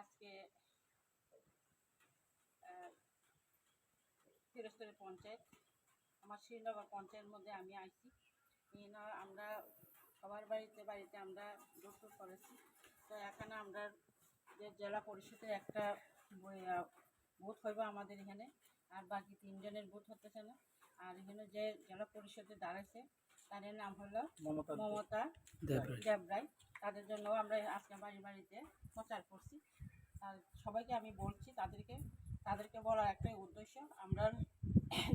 আজকে আহ, পঞ্চায়েত আমার শ্রীনগর পঞ্চায়েতের মধ্যে আমি আইছি। আমরা সবার বাড়িতে বাড়িতে আমরা ডোর করেছি। তো এখানে আমরা যে জেলা পরিষদের একটা বুথ হইব আমাদের এখানে আর বাকি তিনজনের বুথ হতেছে না। আর এখানে যে জেলা পরিষদে দাঁড়াইছে তাদের নাম হলো মমতা মমতা দেবরায়। তাদের জন্য আমরা আজকে বাড়ি বাড়িতে প্রচার করছি। আর সবাইকে আমি বলছি, তাদেরকে তাদেরকে বলার একটাই উদ্দেশ্য, আমরা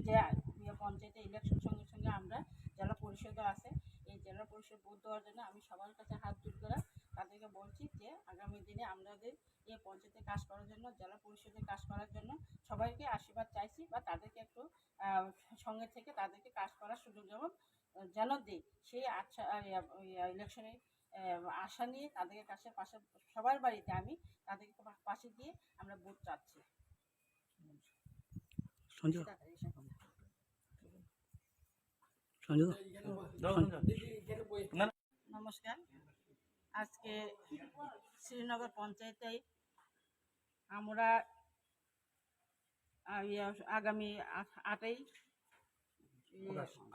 যে ইয়ে পঞ্চায়েতে ইলেকশন সঙ্গে সঙ্গে আমরা জেলা পরিষদও আছে, এই জেলা পরিষদ ভোট দেওয়ার জন্য আমি সবার কাছে হাত জোর করে তাদেরকে বলছি যে, আগামী দিনে আমাদের এই পঞ্চায়েতে কাজ করার জন্য, জেলা পরিষদে কাজ করার জন্য সবাইকে আশীর্বাদ চাইছি বা তাদেরকে একটু সঙ্গে থেকে তাদেরকে কাজ করার সুযোগ যেমন যেন দিই সেই আচ্ছা ইলেকশনে আশা নিয়ে তাদেরকে কাছে পাশে সবার বাড়িতে আমি তাদেরকে পাশে গিয়ে আমরা ভোট চাচ্ছি। নমস্কার। আজকে শ্রীনগর পঞ্চায়েতে আমরা ইয়ে, আগামী আট- আটই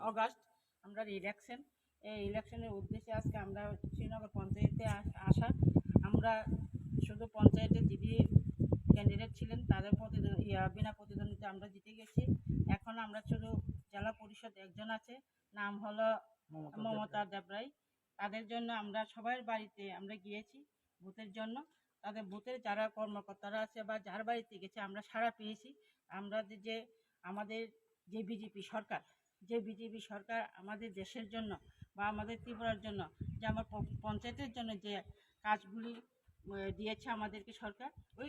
অগাস্ট আমরা ইলেকশন এই ইলেকশনের উদ্দেশ্যে আজকে আমরা শ্রীনগর পঞ্চায়েতে আস- আমরা শুধু পঞ্চায়েতে দিদি ক্যান্ডিডেট ছিলেন তাদের প্রতিদ্বন্দ্বী বিনা প্রতিদ্বন্দ্বিতা আমরা জিতে গেছি। এখন আমরা শুধু জেলা পরিষদ একজন আছে নাম হলো মমতা দেবরাই তাদের জন্য আমরা সবার বাড়িতে আমরা গিয়েছি বুথের জন্য। তাদের বুথের যারা কর্মকর্তারা আছে বা যার বাড়িতে গেছে আমরা সাড়া পেয়েছি। আমরা যে আমাদের যে বিজেপি সরকার যে বিজেপি সরকার আমাদের দেশের জন্য বা আমাদের ত্রিপুরার জন্য, যে আমার পঞ্চায়েতের জন্য যে কাজগুলি দিয়েছে আমাদেরকে সরকার, ওই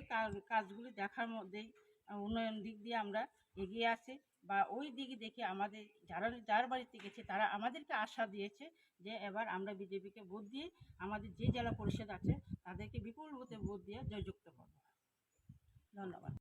কাজগুলি দেখার মধ্যেই উন্নয়ন দিক দিয়ে আমরা এগিয়ে আছি বা ওই দিকে দেখে আমাদের যারা, যার বাড়িতে গেছে তারা আমাদেরকে আশা দিয়েছে যে এবার আমরা বিজেপিকে ভোট দিয়ে আমাদের যে জেলা পরিষদ আছে তাদেরকে বিপুল ভোটে ভোট দিয়ে জয়যুক্ত করব। ধন্যবাদ।